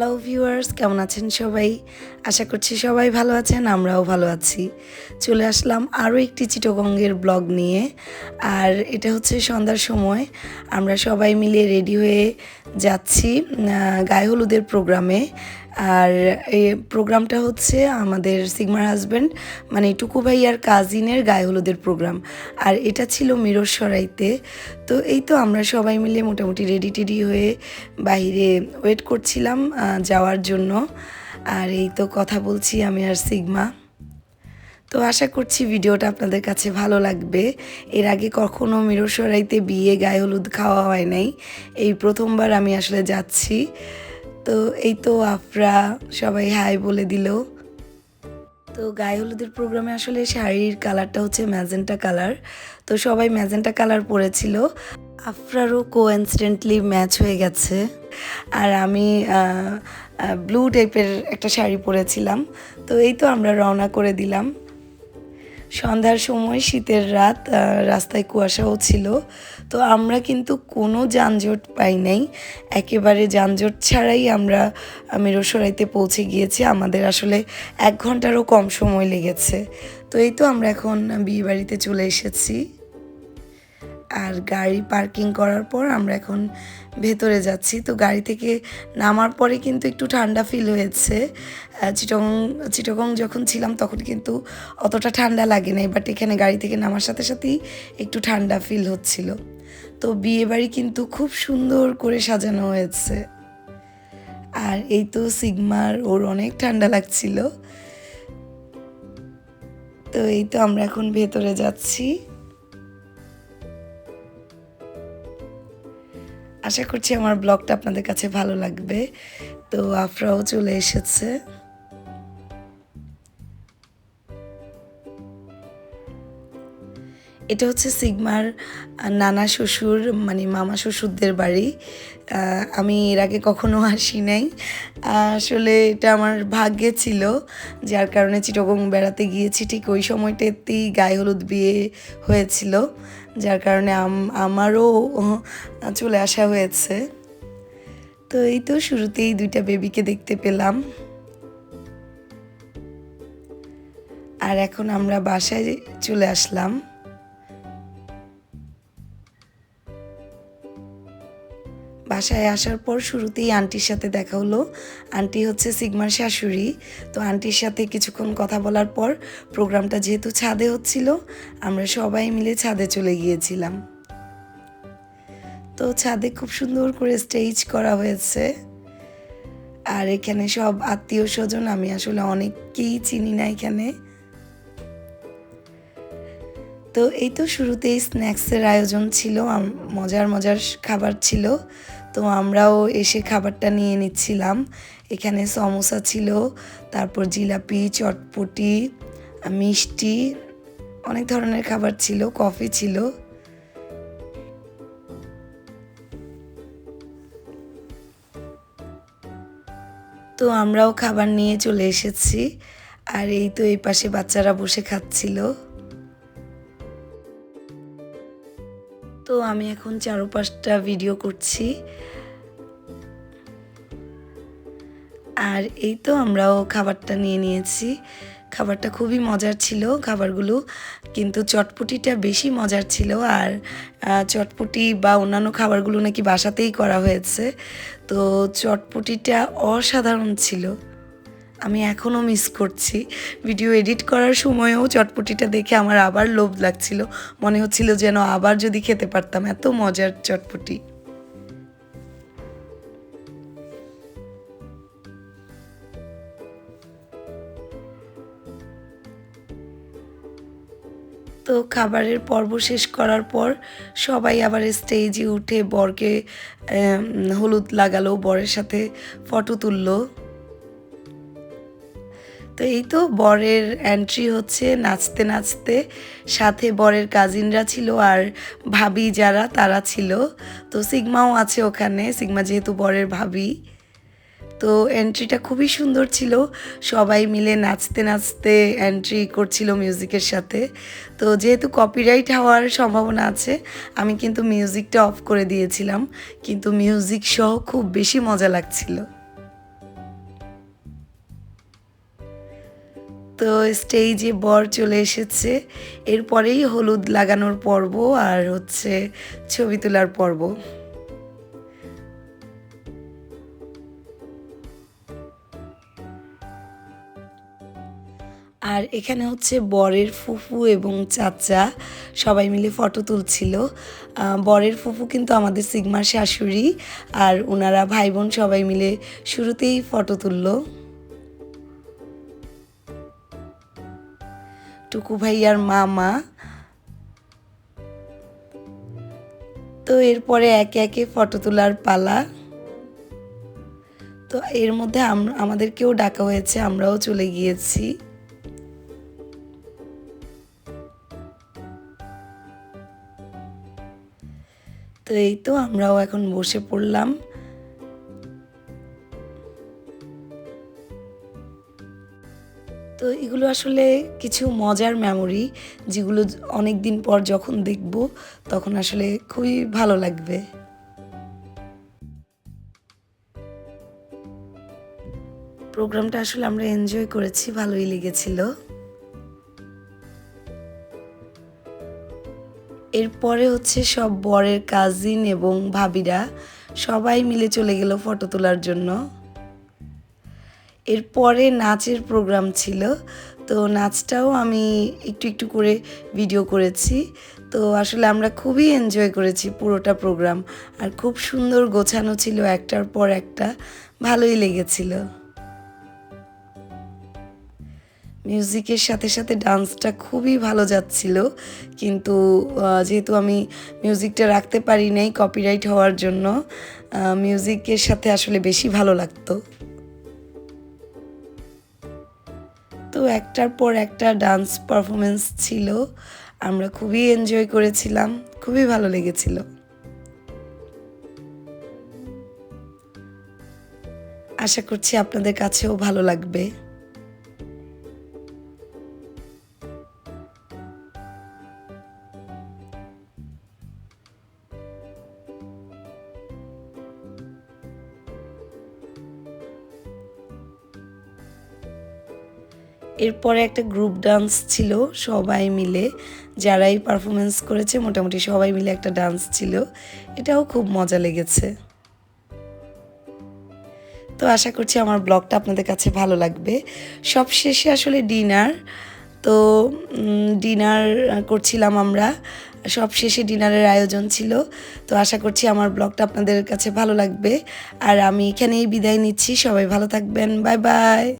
Hello viewers কেমন আছেন সবাই? আশা করছি সবাই ভালো আছেন, আমরাও ভালো আছি। চলে আসলাম আরও একটি চিটগঙ্গের ব্লগ নিয়ে। আর এটা হচ্ছে সন্ধ্যার সময়। আমরা সবাই মিলে রেডি হয়ে যাচ্ছি গায়ে হলুদের প্রোগ্রামে। আর এই প্রোগ্রামটা হচ্ছে আমাদের সিগমার হাজব্যান্ড মানে টুকু ভাইয়ার কাজিনের গায়ে হলুদের প্রোগ্রাম। আর এটা ছিল মিরসরাইতে তো এই তো আমরা সবাই মিলে মোটামুটি রেডি টেডি হয়ে বাইরে ওয়েট করছিলাম যাওয়ার জন্য। আর এই তো কথা বলছি আমি আর সিগমা। তো আশা করছি ভিডিওটা আপনাদের কাছে ভালো লাগবে। এর আগে কখনো মিরসরাইতে বিয়ে গায়ে হলুদ খাওয়া হয় নাই। এই প্রথমবার আমি আসলে যাচ্ছি। তো এই তো আফরা সবাই হাই বলে দিল। তো গায়ে হলুদের প্রোগ্রামে আসলে শাড়ির কালারটা হচ্ছে ম্যাজেন্টা কালার তো সবাই ম্যাজেন্টা কালার পরেছিল। আফরারও কোইন্সিডেন্টলি ম্যাচ হয়ে গেছে। আর আমি ব্লু টাইপের একটা শাড়ি পরেছিলাম। তো এই তো আমরা রওনা করে দিলাম। সন্ধ্যার সময় শীতের রাত রাস্তায় কুয়াশাও ছিল। তো আমরা কিন্তু কোনো যানজট পাই নাই। একেবারে যানজট ছাড়াই আমরা মিরসরাইতে পৌঁছে গিয়েছি। আমাদের আসলে এক ঘন্টারও কম সময় লেগেছে। তো এই তো আমরা এখন বিয়ে বাড়িতে চলে এসেছি। আর গাড়ি পার্কিং করার পর আমরা এখন ভেতরে যাচ্ছি। তো গাড়ি থেকে নামার পরে কিন্তু একটু ঠান্ডা ফিল হয়েছে। আহ, চিটগং যখন ছিলাম তখন কিন্তু অতটা ঠান্ডা লাগে নাই বাট এখানে গাড়ি থেকে নামার সাথে সাথেই একটু ঠান্ডা ফিল হচ্ছিল। তো বিয়ে বাড়ি কিন্তু খুব সুন্দর করে সাজানো হয়েছে। আর এই তো সিগমার ওর অনেক ঠান্ডা লাগছিল। তো এই তো আমরা এখন ভেতরে যাচ্ছি। আশা করছি আমার ব্লগটা আপনাদের কাছে ভালো লাগবে। তো আফরাও চলে এসেছে। এটা হচ্ছে সিগমার নানা শ্বশুর মানে মামা শ্বশুরদের বাড়ি। আমি এর আগে কখনো আসি নাই। আসলে এটা আমার ভাগ্যে ছিল, যার কারণে চিটগং বেড়াতে গিয়েছি। ঠিক ওই সময়টাতেই গায়ে হলুদ বিয়ে হয়েছিল। যার কারণে আম- আমারও চলে আসা হয়েছে। তো এই তো শুরুতেই দুইটা বেবিকে দেখতে পেলাম। আর এখন আমরা বাসায় চলে আসলাম। বাসায় আসার পর শুরুতেই আন্টির সাথে দেখা হলো। আন্টি হচ্ছে সিগমার শাশুড়ি। তো আন্টির সাথে কিছুক্ষণ কথা বলার পর প্রোগ্রামটা যেহেতু ছাদে হচ্ছিল, আমরা সবাই মিলে ছাদে চলে গিয়েছিলাম। তো ছাদে খুব সুন্দর করে স্টেজ করা হয়েছে। আর এখানে সব আত্মীয় স্বজন, আমি আসলে অনেককেই চিনি না এখানে। তো এই তো শুরুতেই স্ন্যাক্সের আয়োজন ছিল মজার মজার খাবার ছিল। তো আমরাও এসে খাবারটা নিয়ে নিচ্ছিলাম। এখানে সমোসা ছিল, তারপর জিলাপি, চটপটি, মিষ্টি, অনেক ধরনের খাবার ছিল, কফি ছিল। তো আমরাও খাবার নিয়ে চলে এসেছি, আর এই তো এই পাশে বাচ্চারা বসে খাচ্ছিল। আমি এখন চারোপাশটা ভিডিও করছি। আর এই তো আমরাও খাবারটা নিয়ে নিয়েছি। খাবারটা খুবই মজার ছিল খাবারগুলো, কিন্তু চটপটিটা বেশি মজার ছিল আর চটপটি বা অন্যান্য খাবারগুলো নাকি বাসাতেই করা হয়েছে। তো চটপটিটা অসাধারণ ছিল। আমি এখনও মিস করছি। ভিডিও এডিট করার সময়ও চটপটিটা দেখে আমার আবার লোভ লাগছিল। মনে হচ্ছিল যেন আবার যদি খেতে পারতাম, এত মজার চটপটি। তো খাবারের পর্ব শেষ করার পর সবাই আবার স্টেজে উঠে বরকে হলুদ লাগালো, বরের সাথে ফটো তুললো। তো এই তো বরের এন্ট্রি হচ্ছে নাচতে নাচতে। সাথে বরের কাজিনরা ছিল আর ভাবি যারা, তারা ছিল। তো সিগমাও আছে ওখানে, সিগমা যেহেতু বরের ভাবি। তো এন্ট্রিটা খুবই সুন্দর ছিল। সবাই মিলে নাচতে নাচতে এন্ট্রি করছিল মিউজিকের সাথে। তো যেহেতু কপিরাইট হওয়ার সম্ভাবনা আছে, আমি কিন্তু মিউজিকটা অফ করে দিয়েছিলাম। কিন্তু মিউজিক সহ খুব বেশি মজা লাগছিল। তো স্টেজে বর চলে এসেছে। এরপরেই হলুদ লাগানোর পর্ব আর হচ্ছে ছবি তোলার পর্ব। আর এখানে হচ্ছে বরের ফুফু এবং চাচা সবাই মিলে ফটো তুলছিল। বরের ফুফু কিন্তু আমাদের সিগমার শাশুড়ি আর ওনারা ভাই বোন সবাই মিলে শুরুতেই ফটো তুললো। টুকু ভাইয়ার মামা। তো এরপরে একে একে ফটো তোলার পালা। তো এর মধ্যে আম- আমাদেরকেও ডাকা হয়েছে, আমরাও চলে গিয়েছি। তো এই তো আমরাও এখন বসে পড়লাম। তো এগুলো আসলে কিছু মজার মেমোরি যেগুলো অনেক দিন পর যখন দেখব, তখন আসলে খুবই ভালো লাগবে। প্রোগ্রামটা আসলে আমরা এনজয় করেছি, ভালোই লেগেছিল। এরপরে হচ্ছে সব বরের কাজিন এবং ভাবিরা সবাই মিলে চলে গেল ফটো তোলার জন্য। এরপরে নাচের প্রোগ্রাম ছিল। তো নাচটাও আমি একটু একটু করে ভিডিও করেছি। তো আসলে আমরা খুবই এনজয় করেছি পুরোটা প্রোগ্রাম আর খুব সুন্দর গোছানো ছিল একটার পর একটা। ভালোই লেগেছিল। মিউজিকের সাথে সাথে ডান্সটা খুবই ভালো যাচ্ছিল। কিন্তু যেহেতু আমি মিউজিকটা রাখতে পারি নাই কপিরাইট হওয়ার জন্য মিউজিকের সাথে আসলে বেশি ভালো লাগতো। তো একটার পর একটা ডান্স পারফরমেন্স ছিল। আমরা খুবই এনজয় করেছিলাম, খুবই ভালো লেগেছিল। আশা করছি আপনাদের কাছেও ভালো লাগবে। এরপরে একটা গ্রুপ ডান্স ছিল, সবাই মিলে। যারাই পারফরমেন্স করেছে, মোটামুটি সবাই মিলে একটা ডান্স ছিল। এটাও খুব মজা লেগেছে। তো আশা করছি আমার ব্লগটা আপনাদের কাছে ভালো লাগবে। সব শেষে আসলে ডিনার তো ডিনার করছিলাম আমরা। সব শেষে ডিনারের আয়োজন ছিল। তো আশা করছি আমার ব্লগটা আপনাদের কাছে ভালো লাগবে। আর আমি এখানেই বিদায় নিচ্ছি। সবাই ভালো থাকবেন। Bye bye.